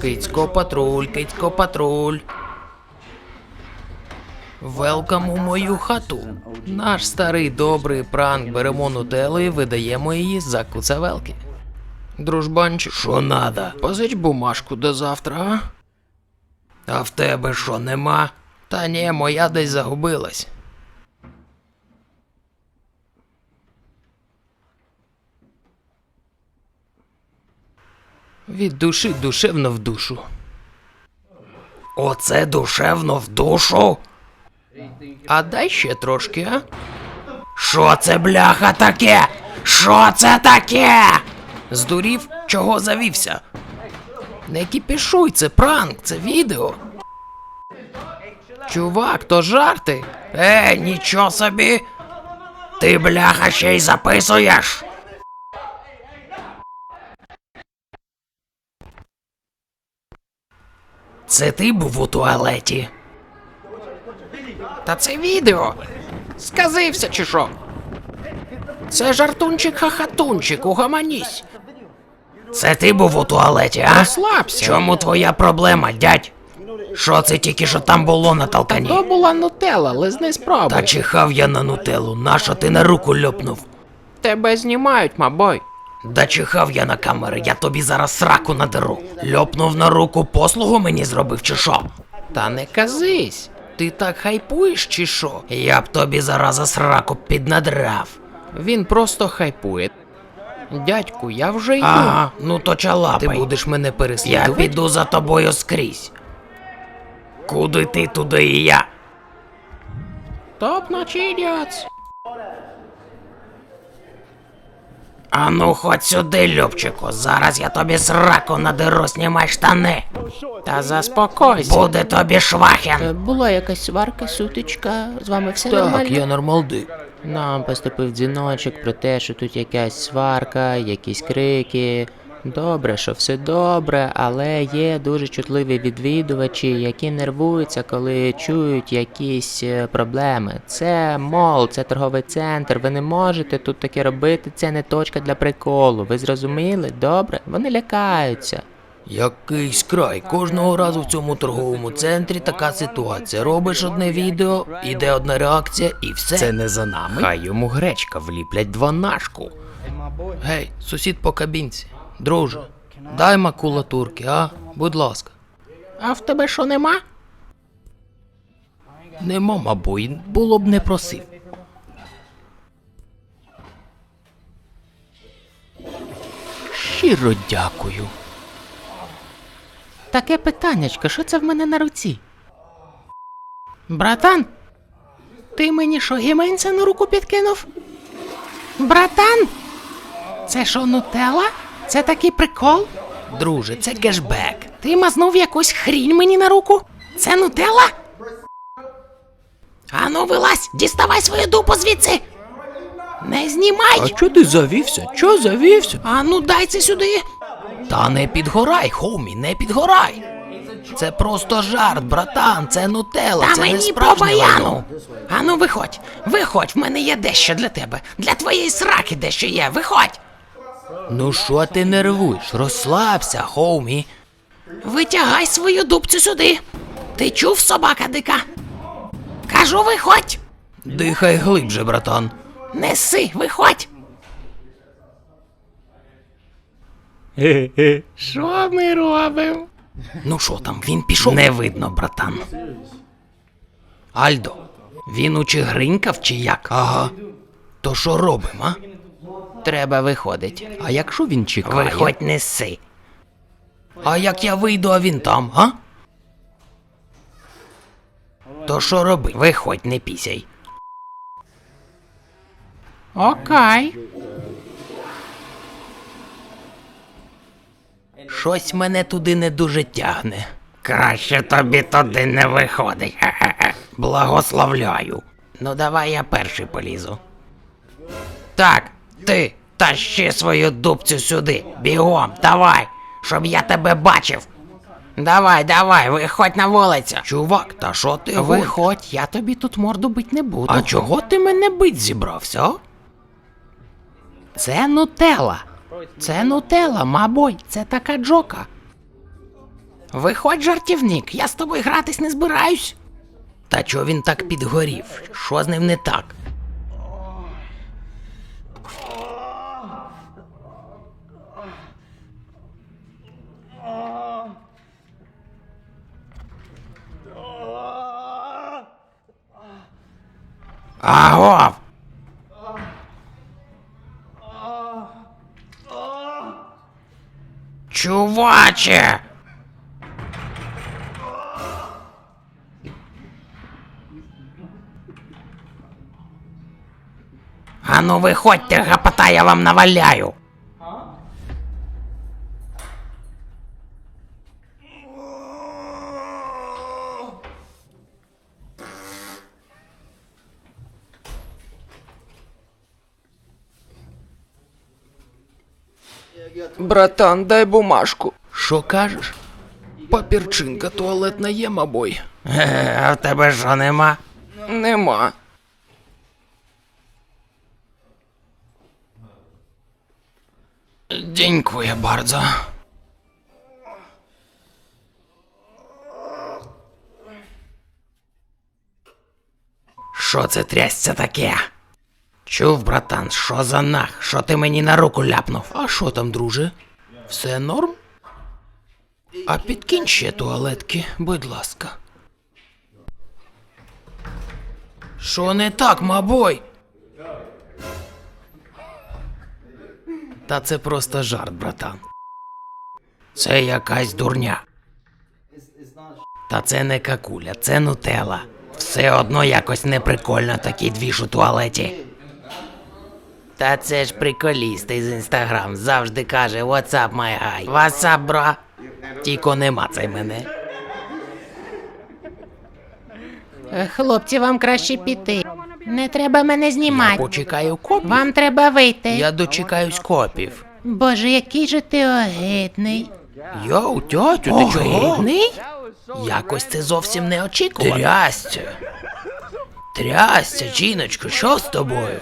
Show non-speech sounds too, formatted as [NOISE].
Кицько патруль, кицько патруль. Велкам у мою хату. Наш старий добрий пранк беремо нутеллу і видаємо її за куцевелки. Дружбанчик, що надо? Позич бумажку до завтра, а? А в тебе що нема? Та ні, моя десь загубилась. Від душі душевно в душу. Оце душевно в душу? А дай ще трошки, а? Що це бляха таке? Що це таке? Здурів, чого завівся? Не кіпішуй, це пранк, це відео. Чувак, то жарти. Е, нічого собі. Ти бляха ще й записуєш. Це ти був у туалеті? Та це відео. Сказився чи що? Це жартунчик хахатунчик, угаманісь. Це ти був у туалеті, а? Розслабся. Чому твоя проблема, дядь? Що це тільки що там було на толкані? То була нутелла, лизни спробуй. Та чихав я на нутелу, нащо ти на руку льопнув? Тебе знімають, мабой. Да чихав я на камери, я тобі зараз сраку надеру. Льопнув на руку послугу мені зробив чи що? Та не казись. Ти так хайпуєш чи що? Я б тобі зараз сраку піднадрав. Він просто хайпує. Дядьку, я вже йду. Ага, ну то чалапай. Ти будеш мене Я піду за тобою скрізь. Куди ти, туди і я. Топ ночі ідіотс. А ну ходь сюди, Любчику, зараз я тобі сраку надеру, знімай штани. Та заспокойся. Буде тобі швахен. Е, Була якась сварка, сутичка, з вами все нормально? нормалди. Нам поступив дзвіночок про те, що тут якась сварка, якісь крики. Добре, що все добре, але є дуже чутливі відвідувачі, які нервуються, коли чують якісь е, проблеми. Це мол, це торговий центр. Ви не можете тут таке робити. Це не точка для приколу. Ви зрозуміли? Добре? Вони лякаються. Якийсь край. Кожного разу в цьому торговому центрі така ситуація. Робиш одне відео, іде одна реакція і все. Це не за нами. Хай йому гречка вліплять дванашку. Гей, сусід по кабінці. Друже, дай макулатурки, а? Будь ласка. А в тебе що нема? Нема, мабуть, було б не просив. Щиро дякую. Таке питаннячко, що це в мене на руці? Братан, ти мені що, гіменця на руку підкинув? Братан? Це що, нутелла? Це такий прикол? Друже, це кешбек. Ти мазнув якусь хрінь мені на руку? Це нутелла? Ану, вилазь, діставай свою дупу звідси. Не знімай. А чо ти завівся? Чо завівся? Ану, дай це сюди. Та не підгорай, хоумі, не підгорай. Це просто жарт, братан, це нутелла, Та це не мені по справжнє баяну. лайно. Ану, виходь, виходь, в мене є дещо для тебе. Для твоєї сраки дещо є. Виходь. Ну що ти нервуєш? Розслабся, хоумі. Витягай свою дубцю сюди. Ти чув, собака дика? Кажу, виходь. Дихай глибже, братан. Неси, виходь. Що ми робимо? Ну що там, він пішов? Не видно, братан. Альдо, він у чигринькав чи як? Ага. То що робимо, а? Треба виходить. А якщо він чекає? Виходь, неси. А як я вийду, а він там, а? То що роби? Виходь, не пісяй. Окей. Щось мене туди не дуже тягне. Краще тобі туди не виходить. Хе-хе-хе. [LAUGHS] Благословляю. Ну давай я перший полізу. Так, ти тащи свою дубцю сюди. Бігом, давай, щоб я тебе бачив. Давай, давай, виходь на вулицю. Чувак, та що ти? Виходь, я тобі тут морду бить не буду. А чого ти мене бить зібрався? Це нутелла. Це нутелла, мабуть, це така джока. Виходь, жартівник, я з тобою гратись не збираюсь. Та чого він так підгорів? Що з ним не так? Агов! Чуваче! А ну выходьте, гопота, я вам наваляю! Братан, дай бумажку. Що кажеш? Папірчинка туалетна є, мабой. Е, А в тебе що нема? Нема. Дякую bardzo. Що це трясся таке? Чув, братан, що за нах? Що ти мені на руку ляпнув? А що там, друже? Все норм? А підкинь ще туалетки, будь ласка. Що не так, мабой? Та це просто жарт, братан. Це якась дурня. Та це не какуля, це нутела. Все одно якось неприкольно такий двіж у туалеті. Та це ж приколіст із інстаграм завжди каже What's up, my guy? Васап, бро. Тільки нема цей мене. Е, Хлопці, вам краще піти. Не треба мене знімати. Почекаю копів. Вам треба вийти. Я дочекаюсь копів. Боже, який же ти огидний. Йоу, тьотю, ти чого? Огидний? Якось це зовсім не очікувано. Трястя. Трястя, жіночко, що з тобою?